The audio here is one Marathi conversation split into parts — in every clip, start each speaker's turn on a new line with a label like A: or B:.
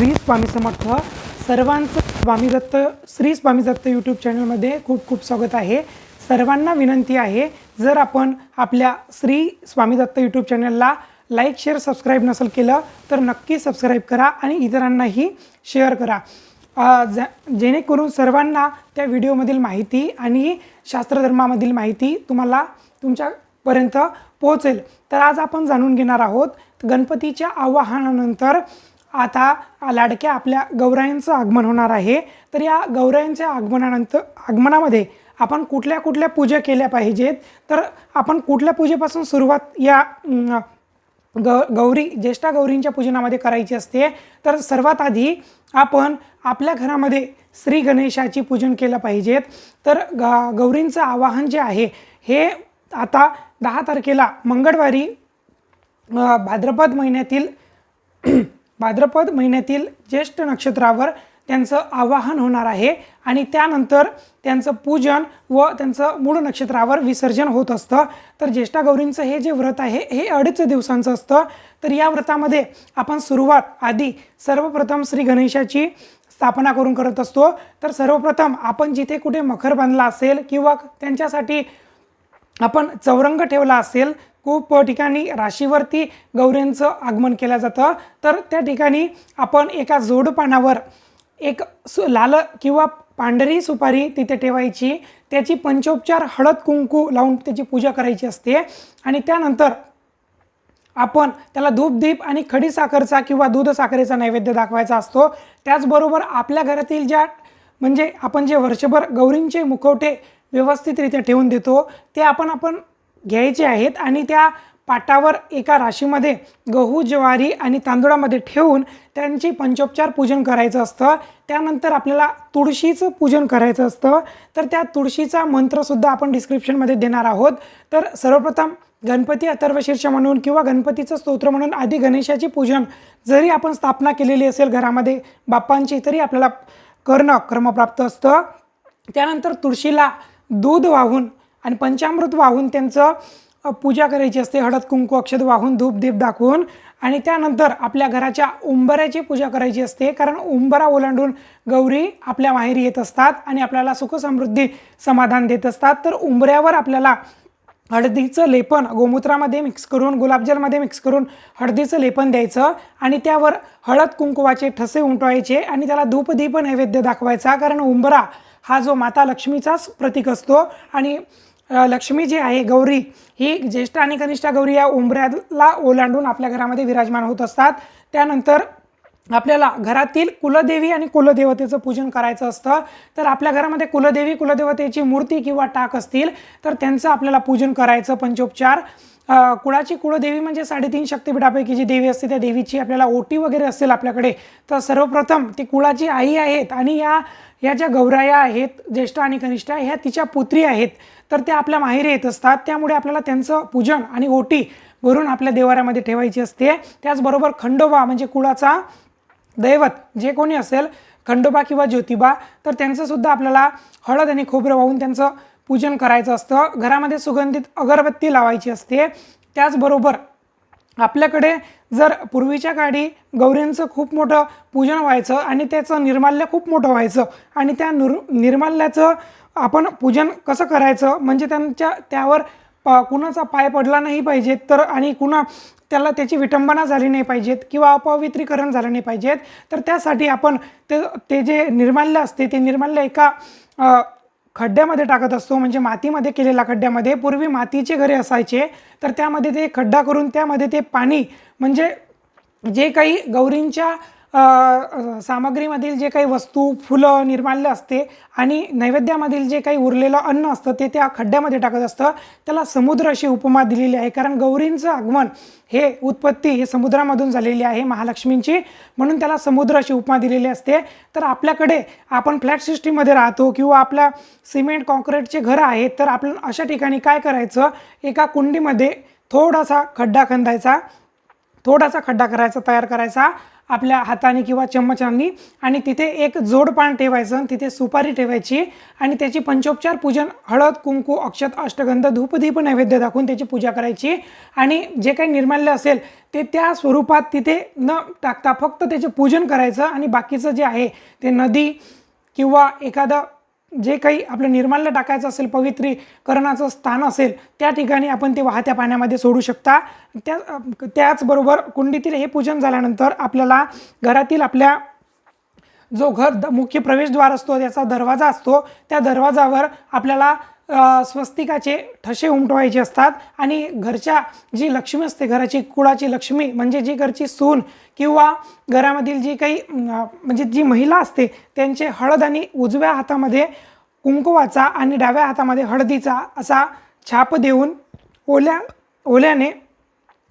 A: श्री स्वामी समर्थ सर्वांचं स्वामी दत्त श्री स्वामी दत्त यूट्यूब चॅनलमध्ये खूप खूप स्वागत आहे. सर्वांना विनंती आहे जर आपण आपल्या श्री स्वामी दत्त यूट्यूब चॅनलला लाईक शेअर सबस्क्राईब नसेल केलं तर नक्की सबस्क्राईब करा आणि इतरांनाही शेअर करा. ज जेणेकरून सर्वांना त्या व्हिडिओमधील माहिती आणि शास्त्रधर्मामधील माहिती तुम्हाला तुमच्यापर्यंत पोहोचेल. तर आज आपण जाणून घेणार आहोत गणपतीच्या आवाहनानंतर आता लाडक्या आपल्या गौरायांचं आगमन होणार आहे. तर या गौरायांच्या आगमनानंतर आगमनामध्ये आपण कुठल्या कुठल्या पूजा केल्या पाहिजेत? तर आपण कुठल्या पूजेपासून सुरुवात या ग गौरी ज्येष्ठा गौरींच्या पूजनामध्ये करायची असते? तर सर्वात आधी आपण आपल्या घरामध्ये श्री गणेशाची पूजन केलं पाहिजेत. तर ग गौरींचं आवाहन जे आहे हे आता दहा तारखेला मंगळवारी भाद्रपद महिन्यातील भाद्रपद महिन्यातील ज्येष्ठ नक्षत्रावर त्यांचं आवाहन होणार आहे आणि त्यानंतर त्यांचं पूजन व त्यांचं मूळ नक्षत्रावर विसर्जन होत असतं. तर ज्येष्ठा गौरींचं हे जे व्रत आहे हे अडीच दिवसांचं असतं. तर या व्रतामध्ये आपण सुरुवात आधी सर्वप्रथम श्री गणेशाची स्थापना करून करत असतो. तर सर्वप्रथम आपण जिथे कुठे मखर बांधला असेल किंवा त्यांच्यासाठी आपण चौरंग ठेवला असेल खूप ठिकाणी राशीवरती गौऱ्यांचं आगमन केलं जातं. तर त्या ठिकाणी आपण एका जोडपानावर एक सु लाल किंवा पांढरी सुपारी तिथे ठेवायची. त्याची पंचोपचार हळद कुंकू लावून त्याची पूजा करायची असते. आणि त्यानंतर आपण त्याला धूप दीप आणि खडी साखरचा किंवा दूध साखरेचा नैवेद्य दाखवायचा असतो. त्याचबरोबर आपल्या घरातील ज्या म्हणजे आपण जे वर्षभर गौरींचे मुखवटे व्यवस्थितरित्या ठेवून देतो ते आपण आपण घ्यायचे आहेत आणि त्या पाटावर एका राशीमध्ये गहू ज्वारी आणि तांदूळामध्ये ठेवून त्यांची पंचोपचार पूजन करायचं असतं. त्यानंतर आपल्याला तुळशीचं पूजन करायचं असतं. तर त्या तुळशीचा मंत्रसुद्धा आपण डिस्क्रिप्शनमध्ये देणार आहोत. तर सर्वप्रथम गणपती अथर्वशीर्ष म्हणून किंवा गणपतीचं स्तोत्र म्हणून आधी गणेशाची पूजन जरी आपण स्थापना केलेली असेल घरामध्ये बाप्पांची तरी आपल्याला करणं क्रमप्राप्त असतं. त्यानंतर तुळशीला दूध वाहून आणि पंचामृत वाहून त्यांचं पूजा करायची असते. हळद कुंकू अक्षत वाहून धूप दीप दाखवून. आणि त्यानंतर आपल्या घराच्या उंबऱ्याची पूजा करायची असते. कारण उंबरा ओलांडून गौरी आपल्या माहेरी येत असतात आणि आपल्याला सुखसमृद्धी समाधान देत असतात. तर उंबऱ्यावर आपल्याला हळदीचं लेपन गोमूत्रामध्ये मिक्स करून गुलाबजलमध्ये मिक्स करून हळदीचं लेपन द्यायचं. आणि त्यावर हळद कुंकुवाचे ठसे उमटवायचे आणि त्याला धूपदीप नैवेद्य दाखवायचा. कारण उंबरा हा जो माता लक्ष्मीचाच प्रतीक असतो. आणि लक्ष्मी जी आहे गौरी ही ज्येष्ठ आणि कनिष्ठा गौरी या उंबऱ्याला ओलांडून आपल्या घरामध्ये विराजमान होत असतात. त्यानंतर आपल्याला घरातील कुलदेवी आणि कुलदेवतेचं पूजन करायचं असतं. तर आपल्या घरामध्ये कुलदेवी कुलदेवतेची मूर्ती किंवा टाक असतील तर त्यांचं आपल्याला पूजन करायचं पंचोपचार. कुळाची कुळदेवी म्हणजे साडेतीन शक्तिपीठापैकी जी देवी असते त्या देवीची आपल्याला ओटी वगैरे असेल आपल्याकडे तर सर्वप्रथम ती कुळाची आई आहेत आणि या या ज्या गौराया आहेत ज्येष्ठ आणि कनिष्ठ ह्या तिच्या पुत्री आहेत तर त्या आपल्या माहेरी येत असतात. त्यामुळे आपल्याला त्यांचं पूजन आणि ओटी भरून आपल्या देवाऱ्यामध्ये ठेवायची असते. त्याचबरोबर खंडोबा म्हणजे कुळाचा दैवत जे कोणी असेल खंडोबा किंवा ज्योतिबा तर त्यांचंसुद्धा आपल्याला हळद आणि खोबरं वाहून त्यांचं पूजन करायचं असतं. घरामध्ये सुगंधित अगरबत्ती लावायची असते. त्याचबरोबर आपल्याकडे जर पूर्वीच्या काळी गौरींचं खूप मोठं पूजन व्हायचं आणि त्याचं निर्माल्य खूप मोठं व्हायचं आणि त्या निर निर्माल्याचं आपण पूजन कसं करायचं? म्हणजे त्यांच्या त्यावर प कुणाचा पाय पडला नाही पाहिजेत तर आणि कुणा त्याला त्याची विटंबना झाली नाही पाहिजेत किंवा अपवित्रीकरण झालं नाही पाहिजेत तर त्यासाठी आपण ते ते जे निर्माल्य असते ते निर्माल्य एका खड्ड्यामध्ये टाकत असतो म्हणजे मातीमध्ये केलेल्या खड्ड्यामध्ये. पूर्वी मातीचे घरे असायचे तर त्यामध्ये ते खड्डा करून त्यामध्ये ते पाणी म्हणजे जे काही गौरींच्या सामग्रीमधील जे काही वस्तू फुलं निर्माल्य असते आणि नैवेद्यामधील जे काही उरलेलं अन्न असतं ते त्या खड्ड्यामध्ये टाकत असतं. त्याला समुद्र अशी उपमा दिलेली आहे. कारण गौरींचं आगमन हे उत्पत्ती हे समुद्रामधून झालेली आहे महालक्ष्मींची. म्हणून त्याला समुद्र अशी उपमा दिलेली असते. तर आपल्याकडे आपण फ्लॅट सिस्टीममध्ये राहतो किंवा आपल्या सिमेंट कॉन्क्रीटचे घरं आहेत तर आपण अशा ठिकाणी काय करायचं? एका कुंडीमध्ये थोडासा खड्डा खंदायचा. थोडासा खड्डा करायचा तयार करायचा. आपल्या हाताने किंवा चम्मचांनी आणि तिथे एक जोडपान ठेवायचं तिथे सुपारी ठेवायची. आणि त्याची पंचोपचार पूजन हळद कुंकू अक्षत अष्टगंध धूपदीप नैवेद्य दाखवून त्याची पूजा करायची. आणि जे काही निर्माल्य असेल ते त्या स्वरूपात तिथे न टाकता फक्त त्याचे पूजन करायचं. आणि बाकीचं जे आहे ते नदी किंवा एखादं जे काही आपलं निर्माल्य टाकायचं असेल पवित्रीकरणाचं स्थान असेल त्या ठिकाणी आपण ते वाहत्या पाण्यामध्ये सोडू शकता. त्या त्याचबरोबर कुंडीतील हे पूजन झाल्यानंतर आपल्याला घरातील आपल्या जो घर द मुख्य प्रवेशद्वार असतो त्याचा दरवाजा असतो त्या दरवाजावर आपल्याला स्वस्तिकाचे ठसे उमटवायचे असतात आणि घरच्या जी लक्ष्मी असते घराची कुळाची लक्ष्मी म्हणजे जी घरची सून किंवा घरामधील जी काही म्हणजे जी महिला असते त्यांचे हळद आणि उजव्या हातामध्ये कुंकुवाचा आणि डाव्या हातामध्ये हळदीचा असा छाप देऊन ओल्या ओल्याने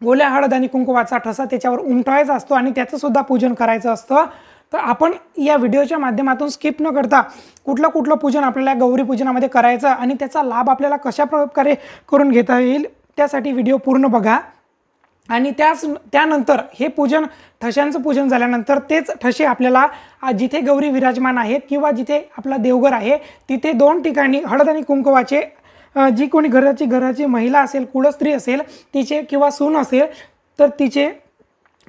A: ओल्या हळद आणि कुंकुवाचा ठसा त्याच्यावर उमटवायचा असतो आणि त्याचंसुद्धा पूजन करायचं असतं. तर आपण या व्हिडिओच्या माध्यमातून स्किप न करता कुठलं कुठलं पूजन आपल्याला गौरी पूजनामध्ये करायचं आणि त्याचा लाभ आपल्याला कशा प्रकारे करून घेता येईल त्यासाठी व्हिडिओ पूर्ण बघा. आणि त्याच त्यानंतर हे पूजन ठशांचं पूजन झाल्यानंतर तेच ठसे आपल्याला जिथे गौरी विराजमान आहेत किंवा जिथे आपला देवघर आहे तिथे दोन ठिकाणी हळद आणि कुंकवाचे जी कोणी घराची घराची महिला असेल कुळस्त्री असेल तिचे किंवा सून असेल तर तिचे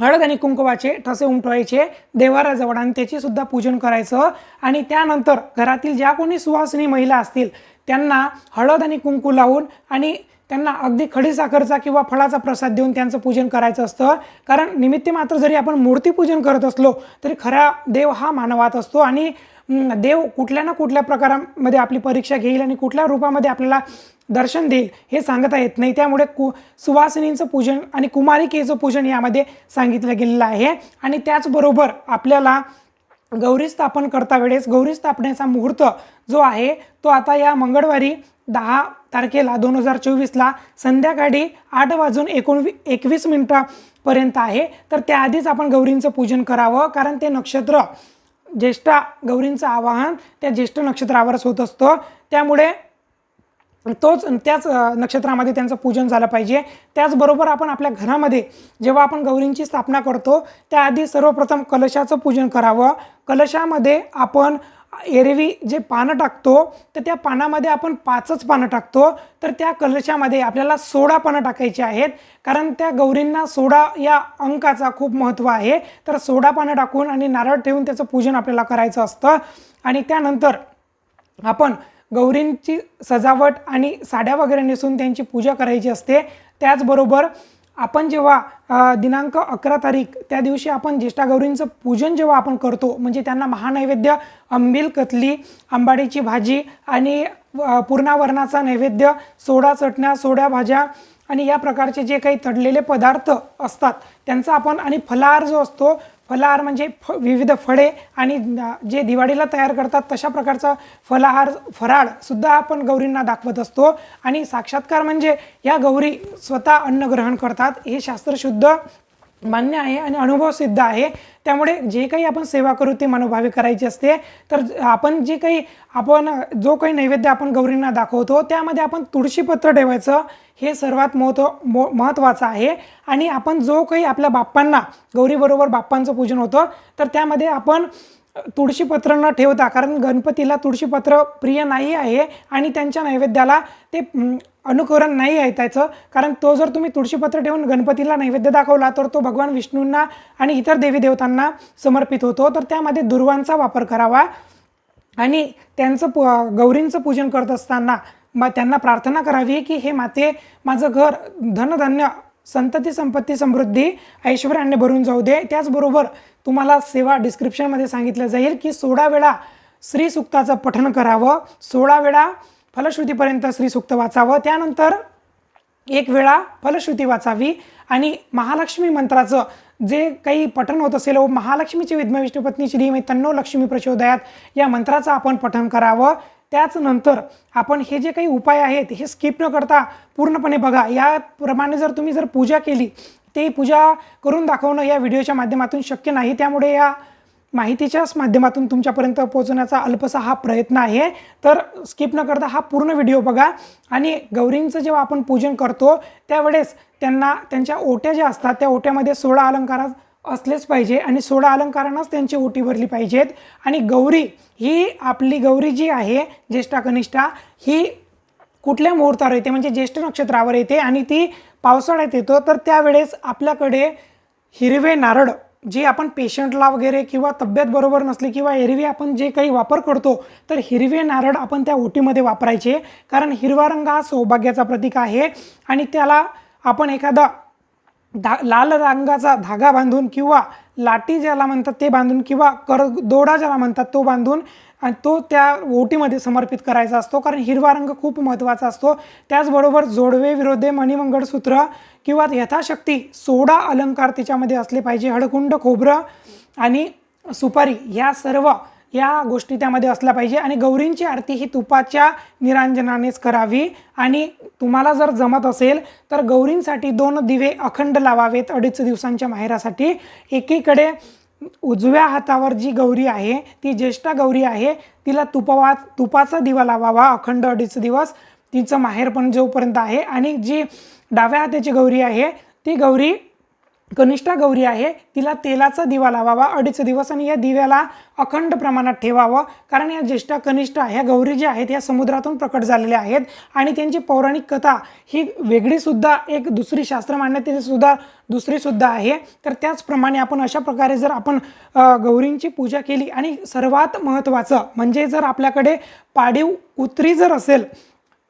A: हळद आणि कुंकवाचे ठसे उमटवायचे देवाराजवळ आणि त्याचे सुद्धा पूजन करायचं. आणि त्यानंतर घरातील ज्या कोणी सुवासिनी महिला असतील त्यांना हळद आणि कुंकू लावून आणि त्यांना अगदी खडीसाखरचा किंवा फळाचा प्रसाद देऊन त्यांचं पूजन करायचं असतं. कारण निमित्त मात्र जरी आपण मूर्तीपूजन करत असलो तरी खरा देव हा मानवात असतो. आणि देव कुठल्या ना कुठल्या प्रकारामध्ये आपली परीक्षा घेईल आणि कुठल्या रूपामध्ये आपल्याला दर्शन देईल हे सांगता येत नाही. त्यामुळे कु सुवासिनींचं पूजन आणि कुमारिकेचं पूजन यामध्ये सांगितलं गेलेलं आहे. आणि त्याचबरोबर आपल्याला गौरी स्थापन करता वेळेस गौरी स्थापनेचा मुहूर्त जो आहे तो आता या मंगळवारी दहा तारखेला दोन हजार चोवीसला संध्याकाळी आठ वाजून एकोणवी एकवीस मिनटापर्यंत आहे. तर त्याआधीच आपण गौरींचं पूजन करावं कारण ते नक्षत्र ज्येष्ठा गौरींचं आवाहन त्या ज्येष्ठ नक्षत्रावरच होत असतं. त्यामुळे तोच त्याच नक्षत्रामध्ये त्यांचं पूजन झालं पाहिजे. त्याचबरोबर आपण आपल्या घरामध्ये जेव्हा आपण गौरींची स्थापना करतो त्याआधी सर्वप्रथम कलशाचं पूजन करावं. कलशामध्ये आपण एरवी जे पानं टाकतो तर त्या पानामध्ये आपण पाचच पानं टाकतो. तर त्या कलशामध्ये आपल्याला सोळा पानं टाकायची आहेत. कारण त्या गौरींना सोळा या अंकाचा खूप महत्त्व आहे. तर सोळा पानं टाकून आणि नारळ ठेवून त्याचं पूजन आपल्याला करायचं असतं. आणि त्यानंतर आपण गौरींची सजावट आणि साड्या वगैरे नेसून त्यांची पूजा करायची असते. त्याचबरोबर आपण जेव्हा दिनांक अकरा तारीख त्या दिवशी आपण ज्येष्ठा गौरींचं पूजन जेव्हा आपण करतो म्हणजे त्यांना महानैवेद्य आंबील कतली आंबाडीची भाजी आणि पूर्णावरणाचा नैवेद्य सोडा चटण्या सोड्या भाज्या आणि या प्रकारचे जे काही तडलेले पदार्थ असतात त्यांचा आपण आणि फलाहार जो असतो फलाहार म्हणजे फ विविध फळे आणि जे दिवाळीला तयार करतात तशा प्रकारचा फलाहार फराळसुद्धा आपण गौरींना दाखवत असतो. आणि साक्षात्कार म्हणजे या गौरी स्वतः अन्न ग्रहण करतात. हे शास्त्रशुद्ध मान्य आहे आणि अनुभव सिद्ध आहे. त्यामुळे जे काही आपण सेवा करू ते मनोभावे करायची असते. तर आपण जे काही आपण जो काही नैवेद्य आपण गौरींना दाखवतो त्यामध्ये आपण तुळशीपत्र ठेवायचं. हे सर्वात महत्त्व मो महत्त्वाचं आहे. आणि आपण जो काही आपल्या बाप्पांना गौरीबरोबर बाप्पांचं पूजन होतं तर त्यामध्ये आपण तुळशीपत्र न ठेवता कारण गणपतीला तुळशीपत्र प्रिय नाही आहे आणि त्यांच्या नैवेद्याला ते अनुकरण नाही आहे त्याचं. कारण तो जर तुम्ही तुळशीपत्र ठेवून गणपतीला नैवेद्य दाखवला तर तो भगवान विष्णूंना आणि इतर देवी देवतांना समर्पित होतो. तर त्यामध्ये दुर्वांचा वापर करावा आणि त्यांचं पु गौरींचं पूजन करत असताना मग त्यांना प्रार्थना करावी की हे माते माझं घर धनधान्य संतती संपत्ती समृद्धी ऐश्वर्याने भरून जाऊ दे. त्याचबरोबर तुम्हाला सेवा डिस्क्रिप्शनमध्ये सांगितलं जाईल की सोळा वेळा श्रीसुक्ताचं पठन करावं. सोळा वेळा फलश्रुतीपर्यंत श्रीसुक्त वाचावं. त्यानंतर एक वेळा फलश्रुती वाचावी. आणि महालक्ष्मी मंत्राचं जे काही पठण होत असेल व महालक्ष्मीची विद्म विष्णुपत्नी श्री तन्नो लक्ष्मी प्रचोदयात या मंत्राचं आपण पठण करावं. त्याचनंतर आपण हे जे काही उपाय आहेत हे स्किप न करता पूर्णपणे बघा. याप्रमाणे जर तुम्ही जर पूजा केली ते पूजा करून दाखवणं या व्हिडिओच्या माध्यमातून शक्य नाही. त्यामुळे या माहितीच्याच माध्यमातून तुमच्यापर्यंत पोहोचवण्याचा अल्पसा हा प्रयत्न आहे. तर स्किप न करता हा पूर्ण व्हिडिओ बघा. आणि गौरींचं जेव्हा आपण पूजन करतो त्यावेळेस त्यांना त्यांच्या ओट्या ज्या असतात त्या ओट्यामध्ये सोळा अलंकारात असलेच पाहिजे आणि सोळा अलंकारांनाच त्यांची ओटी भरली पाहिजेत. आणि गौरी ही आपली गौरी जी आहे ज्येष्ठा कनिष्ठा ही कुठल्या मुहूर्तावर येते? म्हणजे ज्येष्ठ नक्षत्रावर येते आणि ती पावसाळ्यात येतो. तर त्यावेळेस आपल्याकडे हिरवे नारळ जे आपण पेशंटला वगैरे किंवा तब्येत बरोबर नसली किंवा एरवी आपण जे काही वापर करतो तर हिरवे नारळ आपण त्या ओटीमध्ये वापरायचे. कारण हिरवा रंग हा सौभाग्याचा प्रतीक आहे आणि त्याला आपण एखादा धा लाल रंगाचा धागा बांधून किंवा लाटी ज्याला म्हणतात ते बांधून किंवा कर दोडा ज्याला म्हणतात तो बांधून आणि तो त्या ओटीमध्ये समर्पित करायचा असतो. कारण हिरवा रंग खूप महत्त्वाचा असतो. त्याचबरोबर जोडवे विरोधे मणिमंगळसूत्र किंवा यथाशक्ती सोडा अलंकार त्याच्यामध्ये असले पाहिजे. हळकुंड खोबरं आणि सुपारी ह्या सर्व या गोष्टी त्यामध्ये असल्या पाहिजे. आणि गौरींची आरती ही तुपाच्या निरांजनानेच करावी. आणि तुम्हाला जर जमत असेल तर गौरींसाठी दोन दिवे अखंड लावावेत अडीच दिवसांच्या माहेरासाठी. एकीकडे उजव्या हातावर जी गौरी आहे ती ज्येष्ठा गौरी आहे तिला तुपवा तुपाचा दिवा लावावा अखंड अडीच दिवस. तिचं माहेर पण जोपर्यंत आहे. आणि जी डाव्या हाताची गौरी आहे ती गौरी कनिष्ठा गौरी आहे तिला तेलाचा दिवा लावावा अडीच दिवस आणि या दिव्याला अखंड प्रमाणात ठेवावं. कारण या ज्येष्ठा कनिष्ठा ह्या गौरी ज्या आहेत या समुद्रातून प्रकट झालेल्या आहेत आणि त्यांची पौराणिक कथा ही वेगळीसुद्धा एक दुसरी शास्त्र मान्यतेसुद्धा दुसरीसुद्धा आहे. तर त्याचप्रमाणे आपण अशा प्रकारे जर आपण गौरींची पूजा केली आणि सर्वात महत्त्वाचं म्हणजे जर आपल्याकडे पाडीव उतरी जर असेल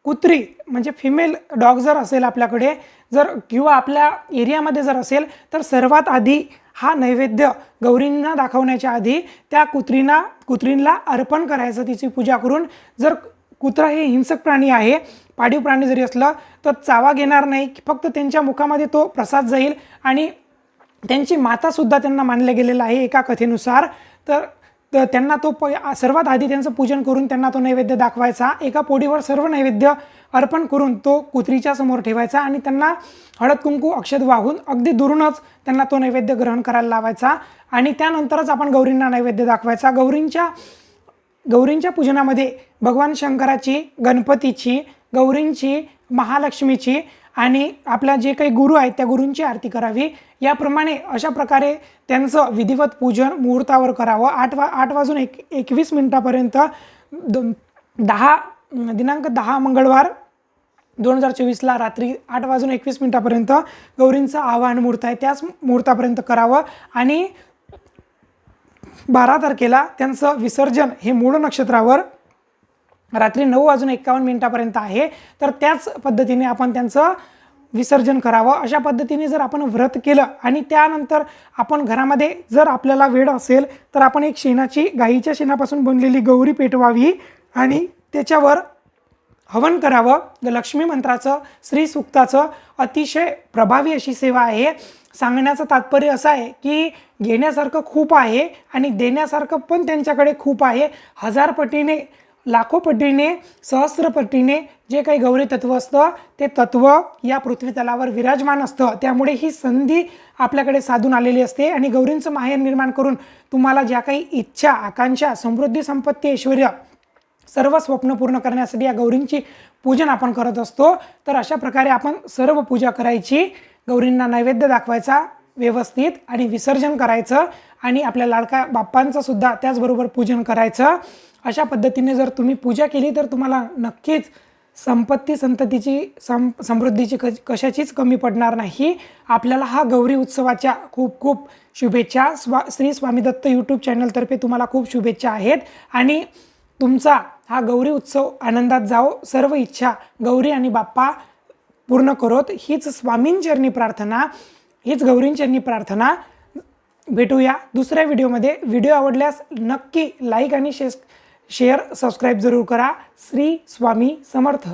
A: कुत्री म्हणजे फिमेल डॉग जर असेल आपल्याकडे जर किंवा आपल्या एरियामध्ये जर असेल तर सर्वात आधी हा नैवेद्य गौरींना दाखवण्याच्या आधी त्या कुत्रीना कुत्रींना अर्पण करायचं तिची पूजा करून. जर कुत्रा हे हिंसक प्राणी आहे पाळीव प्राणी जरी असलं तर चावा घेणार नाही. फक्त त्यांच्या मुखामध्ये तो प्रसाद जाईल आणि त्यांची मातासुद्धा त्यांना मानलं गेलेलं आहे एका कथेनुसार. तर तर त्यांना तो प सर्वात आधी त्यांचं पूजन करून त्यांना तो नैवेद्य दाखवायचा. एका पोडीवर सर्व नैवेद्य अर्पण करून तो कुत्रीच्या समोर ठेवायचा आणि त्यांना हळद कुंकू अक्षत वाहून अगदी दुरूनच त्यांना तो नैवेद्य ग्रहण करायला लावायचा. आणि त्यानंतरच आपण गौरींना नैवेद्य दाखवायचा. गौरींच्या गौरींच्या पूजनामध्ये भगवान शंकराची गणपतीची गौरींची महालक्ष्मीची आणि आपल्या जे काही गुरु आहेत त्या गुरूंची आरती करावी. याप्रमाणे अशा प्रकारे त्यांचं विधिवत पूजन मुहूर्तावर करावं. आठ वा आठ वाजून एक एकवीस मिनटापर्यंत द दहा दिनांक दहा मंगळवार दोन हजार चोवीसला रात्री आठ वाजून एकवीस मिनटापर्यंत गौरींचं आवाहन मुहूर्त आहे. त्याच मुहूर्तापर्यंत करावं आणि बारा तारखेला त्यांचं विसर्जन हे मूळ नक्षत्रावर रात्री नऊ वाजून एक्कावन्न मिनिटापर्यंत आहे. तर त्याच पद्धतीने आपण त्यांचं विसर्जन करावं. अशा पद्धतीने जर आपण व्रत केलं आणि त्यानंतर आपण घरामध्ये जर आपल्याला वेळ असेल तर आपण एक शेणाची गाईच्या शेणापासून बनलेली गौरी पेटवावी आणि त्याच्यावर हवन करावं. लक्ष्मी मंत्राचं श्री सुक्ताचं अतिशय प्रभावी अशी सेवा आहे. सांगण्याचं तात्पर्य असं आहे की घेण्यासारखं खूप आहे आणि देण्यासारखं पण त्यांच्याकडे खूप आहे. हजार पटीने लाखो पटीने सहस्रपटीने जे काही गौरी तत्व असतं ते तत्व या पृथ्वी तलावर विराजमान असतं. त्यामुळे ही संधी आपल्याकडे साधून आलेली असते आणि गौरींचं माहेर निर्माण करून तुम्हाला ज्या काही इच्छा आकांक्षा समृद्धी संपत्ती ऐश्वर सर्व स्वप्न पूर्ण करण्यासाठी या गौरींची पूजन आपण करत असतो. तर अशा प्रकारे आपण सर्व पूजा करायची. गौरींना नैवेद्य दाखवायचा. व्यवस्थित आणि विसर्जन करायचं आणि आपल्या लाडका बाप्पांचं सुद्धा त्याचबरोबर पूजन करायचं. अशा पद्धतीने जर तुम्ही पूजा केली तर तुम्हाला नक्कीच संपत्ती संततीची सम समृद्धीची क कशाचीच कमी पडणार नाही. आपल्याला हा गौरी उत्सवाच्या खूप खूप शुभेच्छा. स्वा श्री स्वामी दत्त यूट्यूब चॅनलतर्फे तुम्हाला खूप शुभेच्छा आहेत. आणि तुमचा हा गौरी उत्सव आनंदात जाओ. सर्व इच्छा गौरी आणि बाप्पा पूर्ण करोत. हीच स्वामींचरणी प्रार्थना. हीच गौरींच्यांनी प्रार्थना. भेटूया दुसऱ्या व्हिडिओमध्ये. व्हिडिओ आवडल्यास नक्की लाईक आणि शे शेअर सबस्क्राईब जरूर करा. श्री स्वामी समर्थ.